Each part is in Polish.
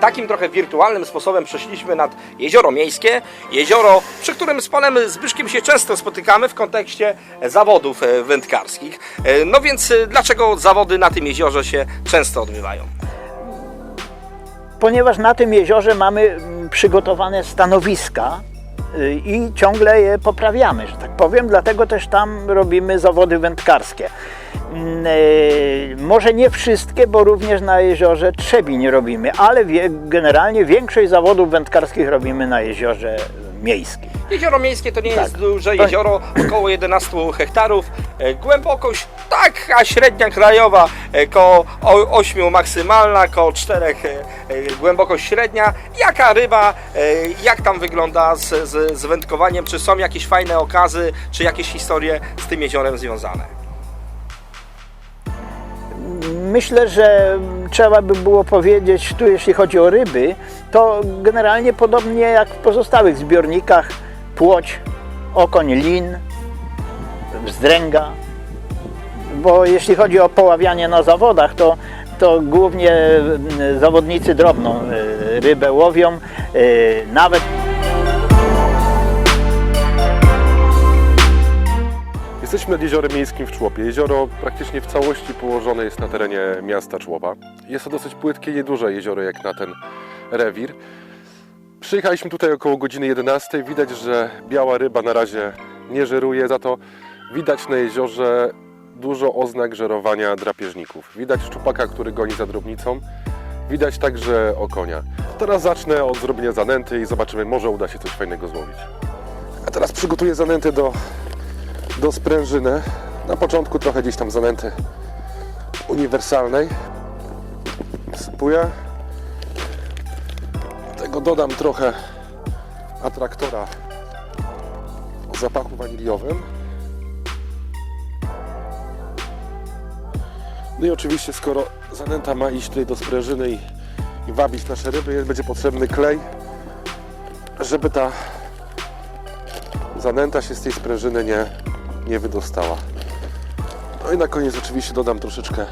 takim trochę wirtualnym sposobem przeszliśmy nad Jezioro Miejskie, jezioro, przy którym z panem Zbyszkiem się często spotykamy w kontekście zawodów e, wędkarskich. E, No więc e, dlaczego zawody na tym jeziorze się często odbywają? Ponieważ na tym jeziorze mamy mm, przygotowane stanowiska y, i ciągle je poprawiamy, że tak powiem, dlatego też tam robimy zawody wędkarskie. Mm, y, Może nie wszystkie, bo również na jeziorze Trzebin robimy, ale generalnie większość zawodów wędkarskich robimy na jeziorze miejskim. Jezioro Miejskie to nie jest Tak. duże To- jezioro, około 11 hektarów. E, Głębokość taka średnia krajowa, e, koło 8 maksymalna, koło 4 głębokość średnia. Jaka ryba, e, jak tam wygląda z, z, z wędkowaniem? Czy są jakieś fajne okazy, czy jakieś historie z tym jeziorem związane? Myślę, że trzeba by było powiedzieć, tu jeśli chodzi o ryby, to generalnie podobnie jak w pozostałych zbiornikach, płoć, okoń, lin, wzdręga. Bo jeśli chodzi o poławianie na zawodach, to, to głównie zawodnicy drobną y, rybę łowią, y, nawet Jesteśmy nad jeziorem miejskim w Człopie. Jezioro praktycznie w całości położone jest na terenie miasta Człopa. Jest to dosyć płytkie, nieduże jezioro jak na ten rewir. Przyjechaliśmy tutaj około godziny 11. Widać, że biała ryba na razie nie żeruje, za to widać na jeziorze dużo oznak żerowania drapieżników. Widać szczupaka, który goni za drobnicą. Widać także okonia. Teraz zacznę od zrobienia zanęty i zobaczymy, może uda się coś fajnego złowić. A teraz przygotuję zanętę do do sprężyny. Na początku trochę gdzieś tam zanęty uniwersalnej. Sypuję. Tego dodam trochę atraktora o zapachu waniliowym. No i oczywiście skoro zanęta ma iść tutaj do sprężyny i, i wabić nasze ryby, będzie potrzebny klej, żeby ta zanęta się z tej sprężyny nie, nie wydostała. No i na koniec oczywiście dodam troszeczkę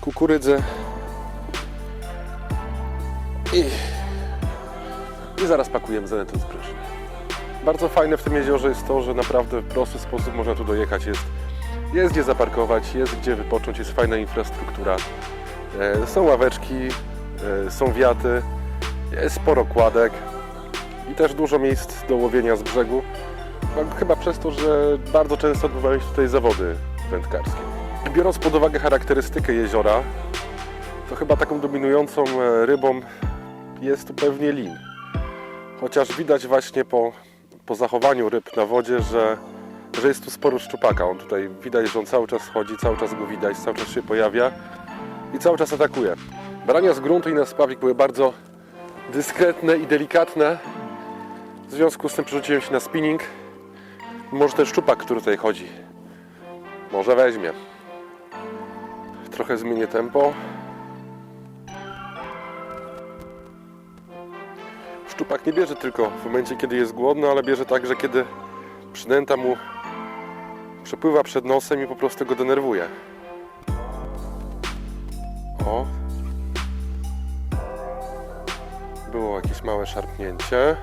kukurydzy i, i zaraz pakujemy do sprężyny. Bardzo fajne w tym jeziorze jest to, że naprawdę w prosty sposób można tu dojechać. Jest, jest gdzie zaparkować, jest gdzie wypocząć, jest fajna infrastruktura. E, są ławeczki, e, są wiaty, jest sporo kładek i też dużo miejsc do łowienia z brzegu. Chyba przez to, że bardzo często odbywają się tutaj zawody wędkarskie. Biorąc pod uwagę charakterystykę jeziora, to chyba taką dominującą e, rybą jest tu pewnie lin. Chociaż widać właśnie po, po zachowaniu ryb na wodzie, że, że jest tu sporo szczupaka. On tutaj widać, że on cały czas chodzi, cały czas go widać, cały czas się pojawia i cały czas atakuje. Brania z gruntu i na spławik były bardzo dyskretne i delikatne. W związku z tym przerzuciłem się na spinning. Może ten szczupak, który tutaj chodzi, może weźmie. Trochę zmienię tempo. Szczupak nie bierze tylko w momencie, kiedy jest głodny, ale bierze także, kiedy przynęta mu przepływa przed nosem i po prostu go denerwuje. O. Było jakieś małe szarpnięcie.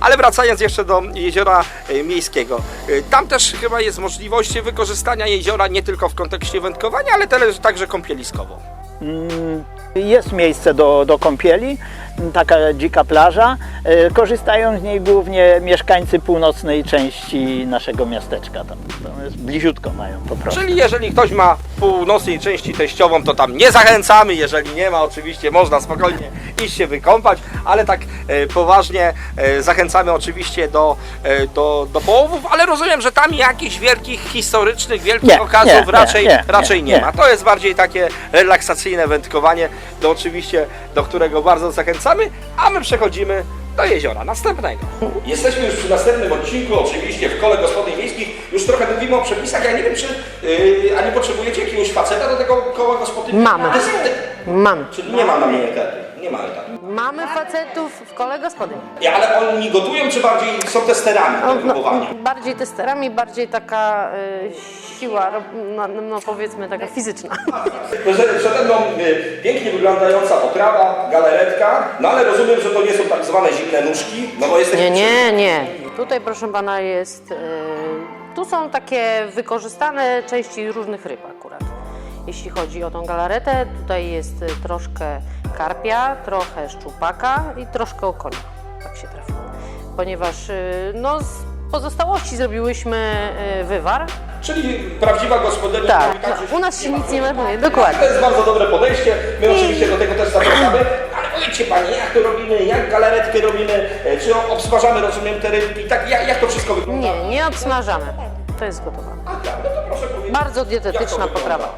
Ale wracając jeszcze do jeziora e, miejskiego, e, tam też chyba jest możliwość wykorzystania jeziora nie tylko w kontekście wędkowania, ale także kąpieliskowo. Mm, Jest miejsce do, do kąpieli, taka dzika plaża. E, Korzystają z niej głównie mieszkańcy północnej części naszego miasteczka. Tam, tam jest bliziutko mają po prostu. Czyli jeżeli ktoś ma w północnej części teściową, to tam nie zachęcamy. Jeżeli nie ma, oczywiście można spokojnie iść się wykąpać, ale tak e, poważnie e, zachęcamy oczywiście do, do, do połowów, ale rozumiem, że tam jakichś wielkich, historycznych, wielkich Nie, okazów nie, raczej, nie, raczej nie, nie. ma. To jest bardziej takie relaksacyjne wędkowanie, do oczywiście do którego bardzo zachęcamy, a my przechodzimy do jeziora następnego. Jesteśmy już przy następnym odcinku, oczywiście w kole gospodyń miejskich. Już trochę mówimy o przepisach. Ja nie wiem, czy yy, a nie potrzebujecie jakiegoś faceta do tego koła gospodyń? Mamy. To jest- Mam. Czyli nie ma na mnie etatu. Nie ma etatu. Mamy facetów w kole gospodyń. Ale oni gotują, czy bardziej są testerami No, próbowania? bardziej testerami, bardziej taka y, siła, ro- no, no powiedzmy taka fizyczna. Przede przede mną y, pięknie wyglądająca potrawa, galaretka, no ale rozumiem, że to nie są tak zwane zimne nóżki, no bo jest Nie, nie, nie. Tutaj proszę pana jest, y, tu są takie wykorzystane części różnych ryb akurat. Jeśli chodzi o tą galaretę, tutaj jest y, troszkę karpia, trochę szczupaka i troszkę okonia. Tak się trafiło. Ponieważ y, no, z pozostałości zrobiłyśmy y, wywar. Czyli prawdziwa gospodynia Tak, tak, że u nas się nic nie marnuje, dokładnie. To jest bardzo dobre podejście. My oczywiście do tego też zapraszamy. Ale powiedzcie Panie, jak to robimy, jak galaretkę robimy, e, czy obsmażamy, rozumiem, te rybki, tak, jak, jak to wszystko wygląda? Nie, nie obsmażamy. To jest gotowe. A tak, no to proszę powiedzieć. Bardzo dietetyczna potrawa.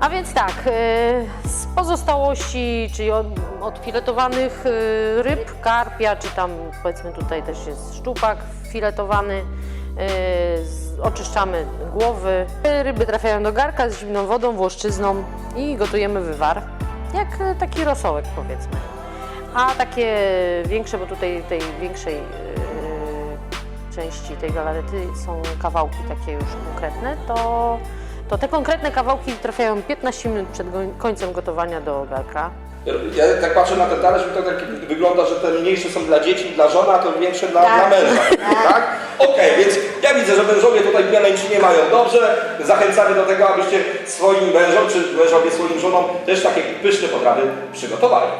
A więc tak, y, z pozostałości, czyli od, odfiletowanych y, ryb, karpia, czy tam powiedzmy tutaj też jest szczupak filetowany, y, oczyszczamy głowy. Ryby trafiają do garka z zimną wodą, włoszczyzną i gotujemy wywar, jak taki rosołek powiedzmy. A takie większe, bo tutaj tej większej części tej galarety są kawałki takie już konkretne, to, to te konkretne kawałki trafiają 15 minut przed końcem gotowania do garka. Ja tak patrzę na ten talerz to tak wygląda, że te mniejsze są dla dzieci, dla żony, a te większe dla, dla męża. Tak? Okej, więc ja widzę, że mężowie tutaj nie mają dobrze. Zachęcamy do tego, abyście swoim mężom, czy mężowie swoim żonom też takie pyszne potrawy przygotowali.